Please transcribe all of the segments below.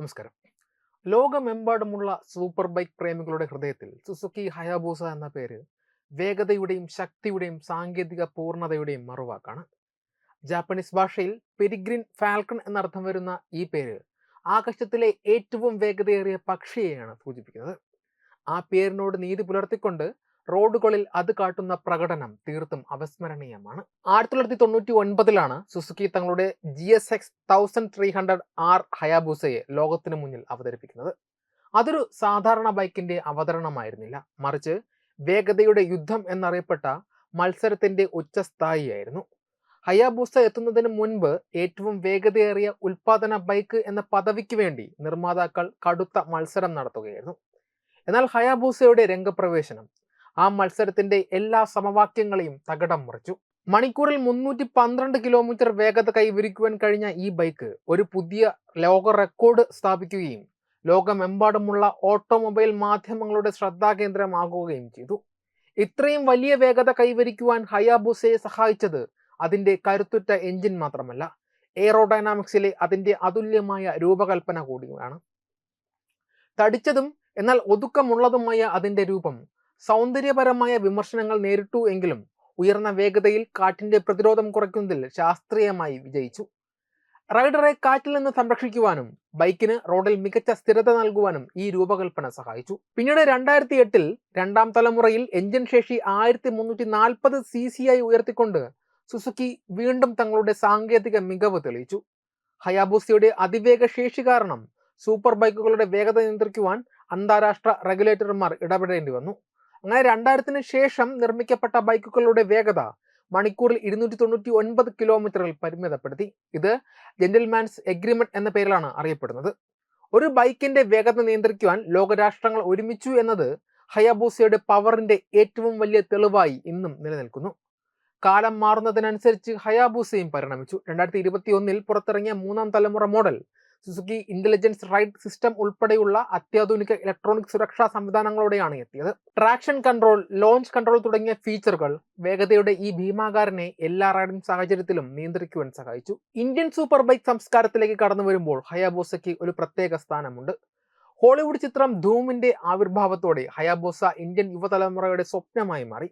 നമസ്കാരം. ലോകമെമ്പാടുമുള്ള super bike പ്രേമികളുടെ ഹൃദയത്തിൽ സുസുക്കി ഹയാബൂസ എന്ന പേര് വേഗതയുടെയും ശക്തിയുടെയും സാങ്കേതിക പൂർണതയുടെയും മറുവാക്കാണ്. ജാപ്പനീസ് ഭാഷയിൽ പെരിഗ്രിൻ ഫാൽക്കൺ എന്നർത്ഥം വരുന്ന ഈ പേര് ആകാശത്തിലെ ഏറ്റവും വേഗതയേറിയ പക്ഷിയെയാണ് സൂചിപ്പിക്കുന്നത്. ആ പേരിനോട് നീതി പുലർത്തിക്കൊണ്ട് റോഡുകളിൽ അത് കാട്ടുന്ന പ്രകടനം തീർത്തും അവസ്മരണീയമാണ്. ആയിരത്തി തൊള്ളായിരത്തി തൊണ്ണൂറ്റി ഒൻപതിലാണ് സുസുക്കി തങ്ങളുടെ G S X thousand three hundred R ഹയാബൂസയെ ലോകത്തിന് മുന്നിൽ അവതരിപ്പിക്കുന്നത്. അതൊരു സാധാരണ ബൈക്കിന്റെ അവതരണമായിരുന്നില്ല. മറിച്ച് വേഗതയുടെ യുദ്ധം എന്നറിയപ്പെട്ട മത്സരത്തിന്റെ ഉച്ചസ്ഥായിയായിരുന്നു. ഹയാബൂസ എത്തുന്നതിന് മുൻപ് ഏറ്റവും വേഗതയേറിയ ഉൽപാദന ബൈക്ക് എന്ന പദവിക്ക് വേണ്ടി നിർമ്മാതാക്കൾ കടുത്ത മത്സരം നടത്തുകയായിരുന്നു. എന്നാൽ ഹയാബൂസയുടെ രംഗപ്രവേശനം ആ മത്സരത്തിന്റെ എല്ലാ സമവാക്യങ്ങളെയും തകടം മറിച്ചു. മണിക്കൂറിൽ മുന്നൂറ്റി പന്ത്രണ്ട് കിലോമീറ്റർ വേഗത കൈവരിക്കുവാൻ കഴിഞ്ഞ ഈ ബൈക്ക് ഒരു പുതിയ ലോക റെക്കോർഡ് സ്ഥാപിക്കുകയും ലോകമെമ്പാടുമുള്ള ഓട്ടോമൊബൈൽ മാധ്യമങ്ങളുടെ ശ്രദ്ധാകേന്ദ്രമാകുകയും ചെയ്തു. ഇത്രയും വലിയ വേഗത കൈവരിക്കുവാൻ ഹയാബുസയെ സഹായിച്ചത് അതിന്റെ കരുത്തുറ്റ എഞ്ചിൻ മാത്രമല്ല എയറോഡൈനാമിക്സിലെ അതിന്റെ അതുല്യമായ രൂപകൽപ്പന കൂടിയാണ് തടിച്ചതും എന്നാൽ ഒതുക്കമുള്ളതുമായ അതിന്റെ രൂപം സൗന്ദര്യപരമായ വിമർശനങ്ങൾ നേരിട്ടു എങ്കിലും ഉയർന്ന വേഗതയിൽ കാറ്റിന്റെ പ്രതിരോധം കുറയ്ക്കുന്നതിൽ ശാസ്ത്രീയമായി വിജയിച്ചു. റൈഡറെ കാറ്റിൽ നിന്ന് സംരക്ഷിക്കുവാനും ബൈക്കിന് റോഡിൽ മികച്ച സ്ഥിരത നൽകുവാനും ഈ രൂപകൽപ്പന സഹായിച്ചു. പിന്നീട് രണ്ടായിരത്തി എട്ടിൽ രണ്ടാം തലമുറയിൽ എഞ്ചിൻ ശേഷി ആയിരത്തി മുന്നൂറ്റി നാൽപ്പത് സി സി ആയി ഉയർത്തിക്കൊണ്ട് സുസുക്കി വീണ്ടും തങ്ങളുടെ സാങ്കേതിക മികവ് തെളിയിച്ചു. ഹയാബൂസിയുടെ അതിവേഗ ശേഷി കാരണം സൂപ്പർ ബൈക്കുകളുടെ വേഗത നിയന്ത്രിക്കുവാൻ അന്താരാഷ്ട്ര റെഗുലേറ്റർമാർ ഇടപെടേണ്ടി വന്നു. അങ്ങനെ രണ്ടായിരത്തിന് ശേഷം നിർമ്മിക്കപ്പെട്ട ബൈക്കുകളുടെ വേഗത മണിക്കൂറിൽ ഇരുന്നൂറ്റി തൊണ്ണൂറ്റി ഒൻപത് കിലോമീറ്ററിൽ പരിമിതപ്പെടുത്തി. ഇത് ജെന്റിൽമാൻസ് എഗ്രിമെന്റ് എന്ന പേരിലാണ് അറിയപ്പെടുന്നത്. ഒരു ബൈക്കിന്റെ വേഗത നിയന്ത്രിക്കുവാൻ ലോകരാഷ്ട്രങ്ങൾ ഒരുമിച്ചു എന്നത് ഹയാബൂസയുടെ പവറിന്റെ ഏറ്റവും വലിയ തെളിവായി ഇന്നും നിലനിൽക്കുന്നു. കാലം മാറുന്നതിനനുസരിച്ച് ഹയാബൂസയും പരിണമിച്ചു. രണ്ടായിരത്തി ഇരുപത്തി ഒന്നിൽ പുറത്തിറങ്ങിയ മൂന്നാം തലമുറ model Suzuki intelligence ride system ഉൾപ്പെടെയുള്ള അത്യാധുനിക ഇലക്ട്രോണിക് സുരക്ഷാ സംവിധാനങ്ങളോടെയാണ് എത്തിയത്. ട്രാക്ഷൻ കൺട്രോൾ ലോഞ്ച് കൺട്രോൾ തുടങ്ങിയ ഫീച്ചറുകൾ വേഗതയുടെ ഈ ഭീമാകാരനെ എല്ലാ റൈഡിംഗ് സാഹചര്യത്തിലും നിയന്ത്രിക്കുവാൻ സഹായിച്ചു. ഇന്ത്യൻ സൂപ്പർ ബൈക്ക് സംസ്കാരത്തിലേക്ക് കടന്നു വരുമ്പോൾ ഹയാബോസയ്ക്ക് ഒരു പ്രത്യേക സ്ഥാനമുണ്ട്. ഹോളിവുഡ് ചിത്രം ധൂമിന്റെ ആവിർഭാവത്തോടെ ഹയാബോസ ഇന്ത്യൻ യുവതലമുറയുടെ സ്വപ്നമായി മാറി.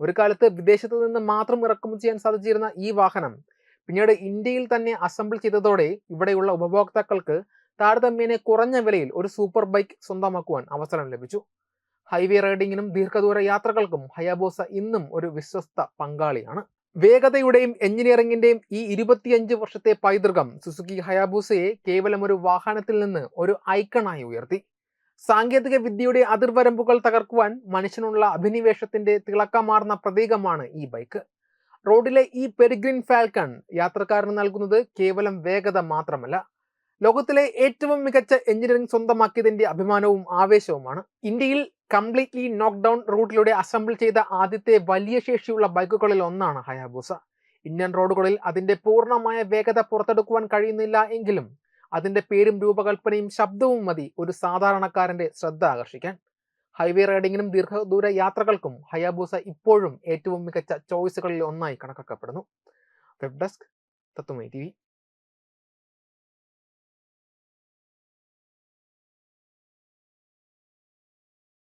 ഒരു കാലത്ത് വിദേശത്ത് നിന്ന് മാത്രം ഇറക്കുമതി ചെയ്യാൻ സാധിച്ചിരുന്ന ഈ വാഹനം പിന്നീട് ഇന്ത്യയിൽ തന്നെ അസംബിൾ ചെയ്തതോടെ ഇവിടെയുള്ള ഉപഭോക്താക്കൾക്ക് താരതമ്യേന കുറഞ്ഞ വിലയിൽ ഒരു സൂപ്പർ ബൈക്ക് സ്വന്തമാക്കുവാൻ അവസരം ലഭിച്ചു. ഹൈവേ റൈഡിങ്ങിനും ദീർഘദൂര യാത്രകൾക്കും ഹയാബോസ ഇന്നും ഒരു വിശ്വസ്ത പങ്കാളിയാണ്. വേഗതയുടെയും എഞ്ചിനീയറിംഗിന്റെയും ഈ ഇരുപത്തിയഞ്ച് വർഷത്തെ പൈതൃകം സുസുക്കി ഹയാബൂസയെ കേവലം ഒരു വാഹനത്തിൽ നിന്ന് ഒരു ഐക്കണായി ഉയർത്തി. സാങ്കേതിക വിദ്യയുടെ അതിർവരമ്പുകൾ തകർക്കുവാൻ മനുഷ്യനുള്ള അഭിനിവേശത്തിന്റെ തിളക്കമാർന്ന പ്രതീകമാണ് ഈ ബൈക്ക് റോഡിലെ ഈ പെരിഗ്രിൻ ഫാൽക്കൺ യാത്രക്കാരന് നൽകുന്നത് കേവലം വേഗത മാത്രമല്ല ലോകത്തിലെ ഏറ്റവും മികച്ച എഞ്ചിനീയറിംഗ് സ്വന്തമാക്കിയതിന്റെ അഭിമാനവും ആവേശവുമാണ്. ഇന്ത്യയിൽ കംപ്ലീറ്റ്ലി നോക്ക്ഡൌൺ റൂട്ടിലൂടെ അസംബിൾ ചെയ്ത ആദ്യത്തെ വലിയ ശേഷിയുള്ള ബൈക്കുകളിൽ ഒന്നാണ് ഹയാബൂസ. ഇന്ത്യൻ റോഡുകളിൽ അതിന്റെ പൂർണമായ വേഗത പുറത്തെടുക്കുവാൻ കഴിയുന്നില്ല എങ്കിലും അതിന്റെ പേരും രൂപകൽപ്പനയും ശബ്ദവും മതി ഒരു സാധാരണക്കാരന്റെ ശ്രദ്ധ ആകർഷിക്കാൻ. ഹൈവേ റൈഡിങ്ങിനും ദീർഘദൂര യാത്രകൾക്കും ഹയാബൂസ ഇപ്പോഴും ഏറ്റവും മികച്ച ചോയ്സുകളിൽ ഒന്നായി കണക്കാക്കപ്പെടുന്നു. വെബ് ഡെസ്ക് തത്വമൈ ടി